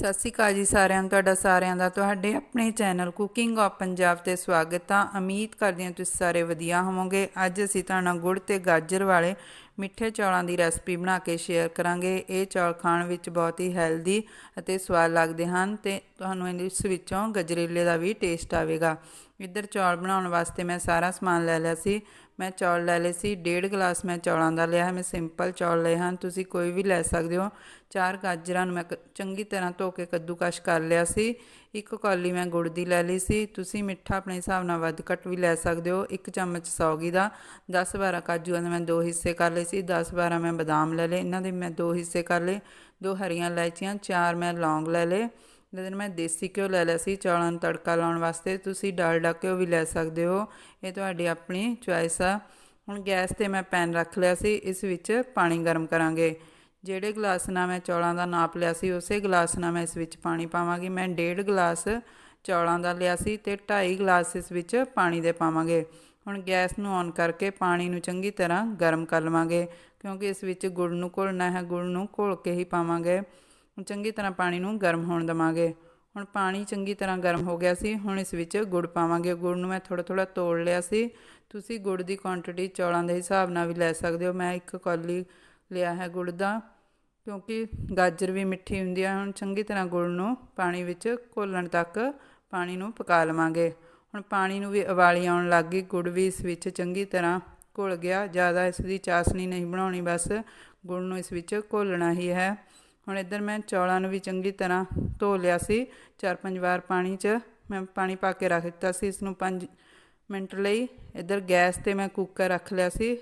ਸਤਿ ਸ਼੍ਰੀ ਅਕਾਲ ਜੀ ਸਾਰਿਆਂ ਨੂੰ ਤੁਹਾਡਾ ਸਾਰਿਆਂ ਦਾ, ਤੁਹਾਡੇ ਆਪਣੇ ਚੈਨਲ ਕੁਕਿੰਗ ਆਫ ਪੰਜਾਬ ਤੇ ਸਵਾਗਤ ਆ। ਉਮੀਦ ਕਰਦੀ ਹਾਂ ਤੁਸੀਂ ਸਾਰੇ ਵਧੀਆ ਹੋਵੋਗੇ। ਅੱਜ ਅਸੀਂ ਤੁਹਾਨੂੰ ਗੁੜ ਤੇ ਗਾਜਰ ਵਾਲੇ ਮਿੱਠੇ ਚੌਲਾਂ ਦੀ ਰੈਸਪੀ ਬਣਾ ਕੇ ਸ਼ੇਅਰ ਕਰਾਂਗੇ। ਇਹ ਚੌਲ ਖਾਣ ਵਿੱਚ ਬਹੁਤ ਹੀ ਹੈਲਦੀ ਅਤੇ ਸਵਾਦ ਲੱਗਦੇ ਹਨ ਤੇ ਤੁਹਾਨੂੰ ਇਸ ਵਿੱਚੋਂ ਗਜਰੇਲੇ ਦਾ ਵੀ ਟੇਸਟ ਆਵੇਗਾ। ਇੱਧਰ ਚੌਲ ਬਣਾਉਣ ਵਾਸਤੇ ਮੈਂ ਸਾਰਾ ਸਮਾਨ ਲੈ ਲਿਆ ਸੀ। ਮੈਂ ਚੌਲ ਲੈ ਲਏ ਸੀ, ਡੇਢ ਗਲਾਸ ਮੈਂ ਚੌਲਾਂ ਦਾ ਲਿਆ ਹੈ। ਮੈਂ ਸਿੰਪਲ ਚੌਲ ਲਏ ਹਨ। ਤੁਸੀਂ ਕੋਈ ਵੀ ਲੈ ਸਕਦੇ ਹੋ। ਚਾਰ ਗਾਜਰਾਂ ਨੂੰ ਮੈਂ ਕ- ਚੰਗੀ ਤਰ੍ਹਾਂ ਧੋ ਕੇ ਕੱਦੂਕਸ਼ ਕਰ ਲਿਆ ਸੀ। ਇੱਕ ਕੌਲੀ ਮੈਂ ਗੁੜ ਦੀ ਲੈ ਲਈ ਸੀ। ਤੁਸੀਂ ਮਿੱਠਾ ਆਪਣੇ ਹਿਸਾਬ ਨਾਲ ਵੱਧ ਘੱਟ ਵੀ ਲੈ ਸਕਦੇ ਹੋ। ਇੱਕ ਚਮਚ ਸੌਗੀ ਦਾ 10 12 ਕਾਜੂਆਂ ਦੇ ਮੈਂ ਦੋ ਹਿੱਸੇ ਕਰ ਲਏ ਸੀ। 10 12 ਮੈਂ ਬਦਾਮ ਲੈ ਲਏ। ਇਹਨਾਂ ਦੇ ਮੈਂ ਦੋ ਹਿੱਸੇ ਕਰ ਲਏ। ਦੋ ਹਰੀਆਂ ਇਲਾਇਚੀਆਂ, ਚਾਰ ਮੈਂ ਲੌਂਗ ਲੈ ਲਏ। ਇਹਦੇ ਨਾਲ ਮੈਂ ਦੇਸੀ ਘਿਓ ਲੈ ਲਿਆ ਸੀ, ਚੌਲਾਂ ਨੂੰ ਤੜਕਾ ਲਾਉਣ ਵਾਸਤੇ, ਤੁਸੀਂ ਡਾਲਡਾ ਘਿਓ ਵੀ ਲੈ ਸਕਦੇ ਹੋ। ਇਹ ਤੁਹਾਡੀ ਆਪਣੀ ਚੁਆਇਸ ਆ। ਹੁਣ ਗੈਸ ਤੇ ਮੈਂ ਪੈਨ ਰੱਖ ਲਿਆ ਸੀ, ਇਸ ਵਿੱਚ ਪਾਣੀ ਗਰਮ ਕਰਾਂਗੇ। ਜਿਹੜੇ ਗਲਾਸ ਨਾਲ ਮੈਂ ਚੌਲਾਂ ਦਾ ਨਾਪ ਲਿਆ ਸੀ, ਉਸੇ ਗਲਾਸ ਨਾਲ ਮੈਂ ਇਸ ਵਿੱਚ ਪਾਣੀ ਪਾਵਾਂਗੀ। ਮੈਂ ਡੇਢ ਗਲਾਸ ਚੌਲਾਂ ਦਾ ਲਿਆ ਸੀ ਤੇ 2.5 ਗਲਾਸ ਇਸ ਵਿੱਚ ਪਾਣੀ ਦੇ ਪਾਵਾਂਗੇ। ਹੁਣ ਗੈਸ ਨੂੰ ਔਨ ਕਰਕੇ ਪਾਣੀ ਨੂੰ ਚੰਗੀ ਤਰ੍ਹਾਂ ਗਰਮ ਕਰ ਲਵਾਂਗੇ, ਕਿਉਂਕਿ ਇਸ ਵਿੱਚ ਗੁੜ ਨੂੰ ਘੋਲਣਾ ਹੈ, ਗੁੜ ਨੂੰ ਘੋਲ ਕੇ ਹੀ ਪਾਵਾਂਗੇ। ਹੁਣ ਚੰਗੀ ਤਰ੍ਹਾਂ ਪਾਣੀ ਨੂੰ ਗਰਮ ਹੋਣ ਦਵਾਂਗੇ। ਹੁਣ ਪਾਣੀ ਚੰਗੀ ਤਰ੍ਹਾਂ ਗਰਮ ਹੋ ਗਿਆ ਸੀ, ਹੁਣ ਇਸ ਵਿੱਚ ਗੁੜ ਪਾਵਾਂਗੇ। ਗੁੜ ਨੂੰ ਮੈਂ ਥੋੜਾ ਥੋੜਾ ਤੋੜ ਲਿਆ ਸੀ। ਤੁਸੀਂ ਗੁੜ ਦੀ ਕੁਆਂਟੀਟੀ ਚੌਲਾਂ ਦੇ ਹਿਸਾਬ ਨਾਲ ਵੀ ਲੈ ਸਕਦੇ ਹੋ। ਮੈਂ ਇੱਕ ਕੌਲੀ ਲਿਆ ਹੈ ਗੁੜ ਦਾ, ਕਿਉਂਕਿ ਗਾਜਰ ਵੀ ਮਿੱਠੀ ਹੁੰਦੀ ਹੈ ਹੁਣ ਚੰਗੀ ਤਰ੍ਹਾਂ ਗੁੜ ਨੂੰ ਪਾਣੀ ਵਿੱਚ ਘੋਲਣ ਤੱਕ ਪਾਣੀ ਨੂੰ ਪਕਾ ਲਵਾਂਗੇ। ਹੁਣ ਪਾਣੀ ਨੂੰ ਵੀ ਉਬਾਲੀ ਆਉਣ ਲੱਗ ਗਈ। ਗੁੜ ਵੀ ਇਸ ਵਿੱਚ ਚੰਗੀ ਤਰ੍ਹਾਂ ਘੁਲ ਗਿਆ। ਜ਼ਿਆਦਾ ਇਸ ਦੀ ਚਾਸਨੀ ਨਹੀਂ ਬਣਾਉਣੀ, ਬਸ ਗੁੜ ਨੂੰ ਇਸ ਵਿੱਚ ਘੋਲਣਾ ਹੀ ਹੈ। ਹੁਣ ਇੱਧਰ ਮੈਂ ਚੌਲਾਂ ਨੂੰ ਵੀ ਚੰਗੀ ਤਰ੍ਹਾਂ ਧੋ ਲਿਆ ਸੀ। ਚਾਰ ਪੰਜ ਵਾਰ ਪਾਣੀ 'ਚ ਮੈਂ ਪਾਣੀ ਪਾ ਕੇ ਰੱਖ ਦਿੱਤਾ ਸੀ। ਇਸ ਨੂੰ 5 ਮਿੰਟ ਲਈ ਇੱਧਰ ਗੈਸ ਤੇ ਮੈਂ ਕੁੱਕਰ ਰੱਖ ਲਿਆ ਸੀ।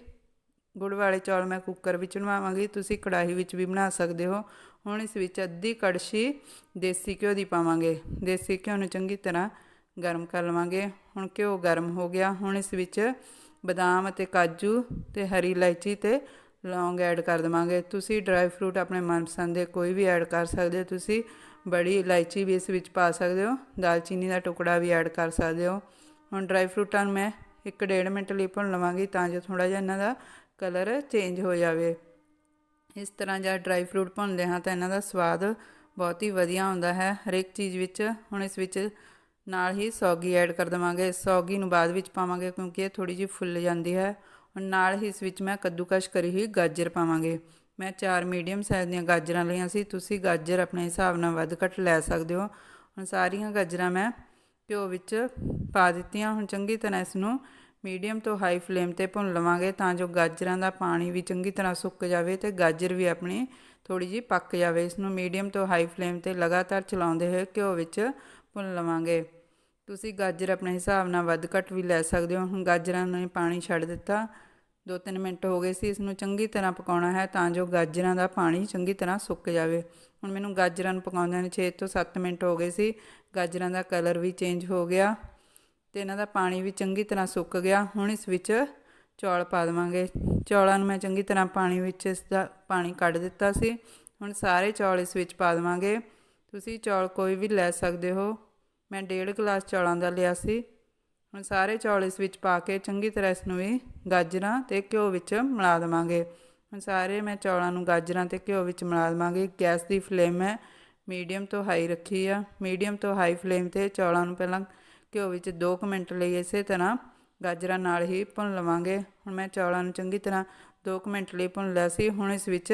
ਗੁੜ ਵਾਲੇ ਚੌਲ ਮੈਂ ਕੁੱਕਰ ਵਿੱਚ ਬਣਾਵਾਂਗੀ ਤੁਸੀਂ ਕੜਾਹੀ ਵਿੱਚ ਵੀ ਬਣਾ ਸਕਦੇ ਹੋ। ਹੁਣ ਇਸ ਵਿੱਚ ਅੱਧੀ ਕੜਛੀ ਦੇਸੀ ਘਿਓ ਦੀ ਪਾਵਾਂਗੇ। ਦੇਸੀ ਘਿਓ ਨੂੰ ਚੰਗੀ ਤਰ੍ਹਾਂ ਗਰਮ ਕਰ ਲਵਾਂਗੇ। ਹੁਣ ਘਿਓ ਗਰਮ ਹੋ ਗਿਆ। ਹੁਣ ਇਸ ਵਿੱਚ ਬਦਾਮ ਅਤੇ ਕਾਜੂ ਤੇ ਹਰੀ ਇਲਾਇਚੀ ਤੇ ਲੌਂਗ ਐਡ ਕਰ ਦੇਵਾਂਗੇ। ਤੁਸੀਂ ਡਰਾਈ ਫਰੂਟ ਆਪਣੇ ਮਨਪਸੰਦ ਦੇ ਕੋਈ ਵੀ ਐਡ ਕਰ ਸਕਦੇ ਹੋ। ਤੁਸੀਂ ਬੜੀ ਇਲਾਇਚੀ ਵੀ ਇਸ ਵਿੱਚ ਪਾ ਸਕਦੇ ਹੋ। ਦਾਲਚੀਨੀ ਦਾ ਟੁਕੜਾ ਵੀ ਐਡ ਕਰ ਸਕਦੇ ਹੋ। ਹੁਣ ਡਰਾਈ ਫਰੂਟਾਂ ਨੂੰ ਮੈਂ ਇੱਕ ਡੇਢ ਮਿੰਟ ਲਈ ਭੁੰਨ ਲਵਾਂਗੀ ਤਾਂ ਜੋ ਥੋੜਾ ਜਿਹਾ ਇਹਨਾਂ ਦਾ ਕਲਰ ਚੇਂਜ ਹੋ ਜਾਵੇ। ਇਸ ਤਰ੍ਹਾਂ ਜਦ ਡਰਾਈ ਫਰੂਟ ਭੁੰਨਦੇ ਹਾਂ ਤਾਂ ਇਹਨਾਂ ਦਾ ਸਵਾਦ ਬਹੁਤ ਹੀ ਵਧੀਆ ਆਉਂਦਾ ਹੈ। ਹਰੇਕ ਚੀਜ਼ ਵਿੱਚ ਹੁਣ ਇਸ ਵਿੱਚ ਨਾਲ ਹੀ ਸੌਗੀ ਐਡ ਕਰ ਦੇਵਾਂਗੇ। ਸੌਗੀ ਨੂੰ ਬਾਅਦ ਵਿੱਚ ਪਾਵਾਂਗੇ ਕਿਉਂਕਿ ਇਹ ਥੋੜੀ ਜਿਹੀ ਫੁੱਲ ਜਾਂਦੀ ਹੈ। ਹੁਣ ਨਾਲ ਹੀ ਇਸ ਵਿੱਚ ਮੈਂ ਕੱਦੂਕਸ਼ ਕਰੀ ਹੋਈ ਗਾਜਰ ਪਾਵਾਂਗੇ। ਮੈਂ ਚਾਰ ਮੀਡੀਅਮ ਸਾਈਜ਼ ਦੀਆਂ ਗਾਜਰਾਂ ਲਈਆਂ ਸੀ। ਤੁਸੀਂ ਗਾਜਰ ਆਪਣੇ ਹਿਸਾਬ ਨਾਲ ਵੱਧ ਘੱਟ ਲੈ ਸਕਦੇ ਹੋ। ਹੁਣ ਸਾਰੀਆਂ ਗਾਜਰਾਂ ਮੈਂ ਘਿਓ ਵਿੱਚ ਪਾ ਦਿੱਤੀਆਂ। ਹੁਣ ਚੰਗੀ ਤਰ੍ਹਾਂ ਇਸ ਨੂੰ ਮੀਡੀਅਮ ਤੋਂ ਹਾਈ ਫਲੇਮ ਤੇ ਭੁੰਨ ਲਵਾਂਗੇ ਤਾਂ ਜੋ ਗਾਜਰਾਂ ਦਾ ਪਾਣੀ ਵੀ ਚੰਗੀ ਤਰ੍ਹਾਂ ਸੁੱਕ ਜਾਵੇ ਤੇ ਗਾਜਰ ਵੀ ਆਪਣੀ ਥੋੜੀ ਜਿਹੀ ਪੱਕ ਜਾਵੇ। ਇਸ ਨੂੰ ਮੀਡੀਅਮ ਤੋਂ ਹਾਈ ਫਲੇਮ ਤੇ ਲਗਾਤਾਰ ਚਲਾਉਂਦੇ ਹੋਏ ਘਿਓ ਵਿੱਚ ਭੁੰਨ ਲਵਾਂਗੇ। ਤੁਸੀਂ ਗਾਜਰ ਆਪਣੇ ਹਿਸਾਬ ਨਾਲ ਵੱਧ ਘੱਟ ਵੀ ਲੈ ਸਕਦੇ ਹੋ। ਹੁਣ ਗਾਜਰਾਂ ਨੇ ਪਾਣੀ ਛੱਡ ਦਿੱਤਾ। 2-3 ਮਿੰਟ ਹੋ ਗਏ ਸੀ ਇਸ ਨੂੰ ਚੰਗੀ ਤਰ੍ਹਾਂ ਪਕਾਉਣਾ ਹੈ ਤਾਂ ਜੋ ਗਾਜਰਾਂ ਦਾ ਪਾਣੀ ਚੰਗੀ ਤਰ੍ਹਾਂ ਸੁੱਕ ਜਾਵੇ। ਹੁਣ ਮੈਨੂੰ ਗਾਜਰਾਂ ਨੂੰ ਪਕਾਉਂਦਿਆਂ ਨੂੰ 6 ਤੋਂ 7 ਮਿੰਟ ਹੋ ਗਏ ਸੀ, ਗਾਜਰਾਂ ਦਾ ਕਲਰ ਵੀ ਚੇਂਜ ਹੋ ਗਿਆ ਤੇ ਇਹਨਾਂ ਦਾ ਪਾਣੀ ਵੀ ਚੰਗੀ ਤਰ੍ਹਾਂ ਸੁੱਕ ਗਿਆ। ਹੁਣ ਇਸ ਵਿੱਚ ਚੌਲ ਪਾ ਦੇਵਾਂਗੇ। ਚੌਲਾਂ ਨੂੰ ਮੈਂ ਚੰਗੀ ਤਰ੍ਹਾਂ ਪਾਣੀ ਵਿੱਚ ਇਸ ਦਾ ਪਾਣੀ ਕੱਢ ਦਿੱਤਾ ਸੀ। ਹੁਣ ਸਾਰੇ ਚੌਲ ਇਸ ਵਿੱਚ ਪਾ ਦੇਵਾਂਗੇ। ਤੁਸੀਂ ਚੌਲ ਕੋਈ ਵੀ ਲੈ ਸਕਦੇ ਹੋ। ਮੈਂ ਡੇਢ ਗਲਾਸ ਚੌਲਾਂ ਦਾ ਲਿਆ ਸੀ। ਹੁਣ ਸਾਰੇ ਚੌਲ ਇਸ ਵਿੱਚ ਪਾ ਕੇ ਚੰਗੀ ਤਰ੍ਹਾਂ ਇਸ ਨੂੰ ਵੀ ਗਾਜਰਾਂ ਤੇ ਘਿਓ ਵਿੱਚ ਮਿਲਾ ਦੇਵਾਂਗੇ। ਹੁਣ ਸਾਰੇ ਮੈਂ ਚੌਲਾਂ ਨੂੰ ਗਾਜਰਾਂ ਤੇ ਘਿਓ ਵਿੱਚ ਮਿਲਾ ਦੇਵਾਂਗੀ। ਗੈਸ ਦੀ ਫਲੇਮ ਮੈਂ ਮੀਡੀਅਮ ਤੋਂ ਹਾਈ ਰੱਖੀ ਆ। ਮੀਡੀਅਮ ਤੋਂ ਹਾਈ ਫਲੇਮ ਤੇ ਚੌਲਾਂ ਨੂੰ ਪਹਿਲਾਂ ਘਿਓ ਵਿੱਚ 2 ਮਿੰਟ ਲਈ ਇਸੇ ਤਰ੍ਹਾਂ ਗਾਜਰਾਂ ਨਾਲ ਹੀ ਭੁੰਨ ਲਵਾਂਗੇ। ਹੁਣ ਮੈਂ ਚੌਲਾਂ ਨੂੰ ਚੰਗੀ ਤਰ੍ਹਾਂ 2 ਮਿੰਟ ਲਈ ਭੁੰਨ ਲਿਆ ਸੀ। ਹੁਣ ਇਸ ਵਿੱਚ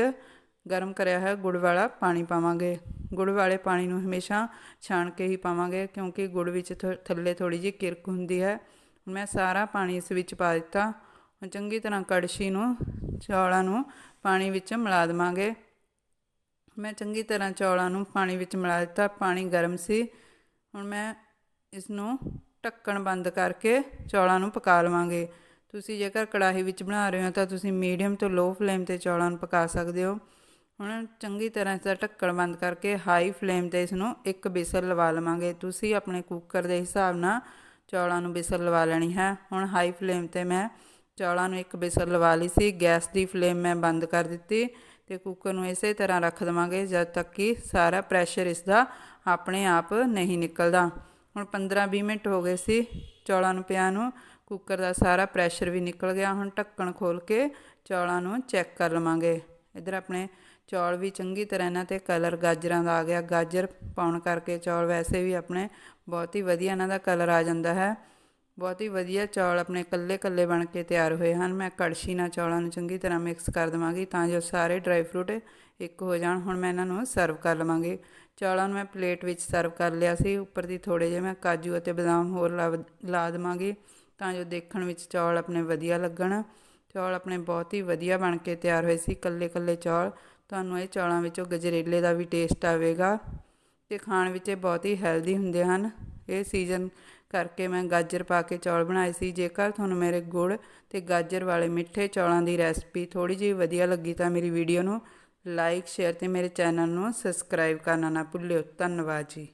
ਗਰਮ ਕਰਿਆ ਹੋਇਆ ਗੁੜ ਵਾਲਾ ਪਾਣੀ ਪਾਵਾਂਗੇ। ਗੁੜ ਵਾਲੇ ਪਾਣੀ ਨੂੰ ਹਮੇਸ਼ਾ ਛਾਣ ਕੇ ਹੀ ਪਾਵਾਂਗੇ ਕਿਉਂਕਿ ਗੁੜ ਵਿੱਚ ਥੋ- ਥੱਲੇ ਥੋੜੀ ਜਿਹੀ ਕਿਰਕ ਹੁੰਦੀ ਹੈ। ਹੁਣ ਮੈਂ ਸਾਰਾ ਪਾਣੀ ਇਸ ਵਿੱਚ ਪਾ ਦਿੱਤਾ। ਹੁਣ ਚੰਗੀ ਤਰ੍ਹਾਂ ਕੜਛੀ ਨੂੰ, ਚੌਲਾਂ ਨੂੰ ਪਾਣੀ ਵਿੱਚ ਮਿਲਾ ਦੇਵਾਂਗੇ। ਮੈਂ ਚੰਗੀ ਤਰ੍ਹਾਂ ਚੌਲਾਂ ਨੂੰ ਪਾਣੀ ਵਿੱਚ ਮਿਲਾ ਦਿੱਤਾ। ਪਾਣੀ ਗਰਮ ਸੀ। ਹੁਣ ਮੈਂ ਇਸ ਨੂੰ ਢੱਕਣ ਬੰਦ ਕਰਕੇ ਚੌਲਾਂ ਨੂੰ ਪਕਾ ਲਵਾਂਗੇ। ਤੁਸੀਂ ਜੇਕਰ ਕੜਾਹੀ ਵਿੱਚ ਬਣਾ ਰਹੇ ਹੋ ਤਾਂ ਤੁਸੀਂ ਮੀਡੀਅਮ ਤੋਂ ਲੋ ਫਲੇਮ ਤੇ ਚੌਲਾਂ ਨੂੰ ਪਕਾ ਸਕਦੇ ਹੋ। ਹੁਣ ਚੰਗੀ ਤਰ੍ਹਾਂ ਇਸ ਦਾ ਢੱਕਣ ਬੰਦ ਕਰਕੇ ਹਾਈ ਫਲੇਮ ਤੇ ਇਸ ਨੂੰ ਇੱਕ ਬਿਸਲ ਲਵਾ ਲਵਾਂਗੇ। ਤੁਸੀਂ ਆਪਣੇ ਕੁੱਕਰ ਦੇ ਹਿਸਾਬ ਨਾਲ ਚੌਲਾਂ ਨੂੰ ਬਿਸਲ ਲਵਾ ਲੈਣੀ ਹੈ। ਹੁਣ ਹਾਈ ਫਲੇਮ ਤੇ ਮੈਂ ਚੌਲਾਂ ਨੂੰ ਇੱਕ ਬਿਸਲ ਲਵਾ ਲਈ ਸੀ। ਗੈਸ ਦੀ ਫਲੇਮ ਮੈਂ ਬੰਦ ਕਰ ਦਿੱਤੀ ਤੇ ਕੁੱਕਰ ਨੂੰ ਇਸੇ ਤਰ੍ਹਾਂ ਰੱਖ ਦੇਵਾਂਗੇ ਜਦ ਤੱਕ ਕਿ ਸਾਰਾ ਪ੍ਰੈਸ਼ਰ ਇਸ ਦਾ ਆਪਣੇ ਆਪ ਨਹੀਂ ਨਿਕਲਦਾ। ਹੁਣ 15-20 ਮਿੰਟ ਹੋ ਗਏ ਸੀ ਚੌਲਾਂ ਨੂੰ ਪਿਆ ਨੂੰ। ਕੁੱਕਰ ਦਾ ਸਾਰਾ ਪ੍ਰੈਸ਼ਰ ਵੀ ਨਿਕਲ ਗਿਆ। ਹੁਣ ਢੱਕਣ ਖੋਲ ਕੇ ਚੌਲਾਂ ਨੂੰ ਚੈੱਕ ਕਰ ਲਵਾਂਗੇ। ਇੱਧਰ ਆਪਣੇ ਚੌਲ ਵੀ ਚੰਗੀ ਤਰ੍ਹਾਂ ਇਹਨਾਂ ਤੇ ਕਲਰ ਗਾਜਰਾਂ ਦਾ ਆ ਗਿਆ। ਗਾਜਰ ਪਾਉਣ ਕਰਕੇ ਚੌਲ ਵੈਸੇ ਵੀ ਆਪਣੇ ਬਹੁਤ ਹੀ ਵਧੀਆ ਇਹਨਾਂ ਦਾ ਕਲਰ ਆ ਜਾਂਦਾ ਹੈ। ਬਹੁਤ ਹੀ ਵਧੀਆ ਚੌਲ ਆਪਣੇ ਕੱਲੇ ਕੱਲੇ ਬਣ ਕੇ ਤਿਆਰ ਹੋਏ ਹਨ। ਮੈਂ ਕੜਛੀ ਨਾਲ ਚੌਲਾਂ ਨੂੰ ਚੰਗੀ ਤਰ੍ਹਾਂ ਮਿਕਸ ਕਰ ਦੇਵਾਂਗੀ ਤਾਂ ਜੋ ਸਾਰੇ ਡਰਾਈ ਫਰੂਟ ਇੱਕ ਹੋ ਜਾਣ। ਹੁਣ ਮੈਂ ਇਹਨਾਂ ਨੂੰ ਸਰਵ ਕਰ ਲਵਾਂਗੀ। ਚੌਲਾਂ ਨੂੰ ਮੈਂ ਪਲੇਟ ਵਿੱਚ ਸਰਵ ਕਰ ਲਿਆ ਸੀ। ਉੱਪਰ ਦੀ ਥੋੜੇ ਜਿਹੇ ਮੈਂ ਕਾਜੂ ਅਤੇ ਬਦਾਮ ਹੋਰ ਲਾ ਲਾ ਦੇਵਾਂਗੀ ਤਾਂ ਜੋ ਦੇਖਣ ਵਿੱਚ ਚੌਲ ਆਪਣੇ ਵਧੀਆ ਲੱਗਣ। ਚੌਲ ਆਪਣੇ ਬਹੁਤ ਹੀ ਵਧੀਆ ਬਣ ਕੇ ਤਿਆਰ ਹੋਏ ਸੀ ਕੱਲੇ ਕੱਲੇ ਚੌਲ। ਤੁਹਾਨੂੰ ਇਹ ਚੌਲਾਂ ਵਿੱਚੋਂ ਗਜਰੇਲੇ ਦਾ ਵੀ ਟੇਸਟ ਆਵੇਗਾ ਤੇ ਖਾਣ ਵਿੱਚ ਇਹ ਬਹੁਤ ਹੀ ਹੈਲਦੀ ਹੁੰਦੇ ਹਨ। ਇਹ ਸੀਜ਼ਨ ਕਰਕੇ ਮੈਂ ਗਾਜਰ ਪਾ ਕੇ ਚੌਲ ਬਣਾਏ ਸੀ। ਜੇਕਰ ਤੁਹਾਨੂੰ ਮੇਰੇ ਗੁੜ ਤੇ ਗਾਜਰ ਵਾਲੇ ਮਿੱਠੇ ਚੌਲਾਂ ਦੀ ਰੈਸਪੀ ਥੋੜੀ ਜਿਹੀ ਵਧੀਆ ਲੱਗੀ ਤਾਂ ਮੇਰੀ ਵੀਡੀਓ ਨੂੰ ਲਾਈਕ ਸ਼ੇਅਰ ਤੇ ਮੇਰੇ ਚੈਨਲ ਨੂੰ ਸਬਸਕ੍ਰਾਈਬ ਕਰਨਾ ਨਾ ਭੁੱਲਿਓ। ਧੰਨਵਾਦ ਜੀ।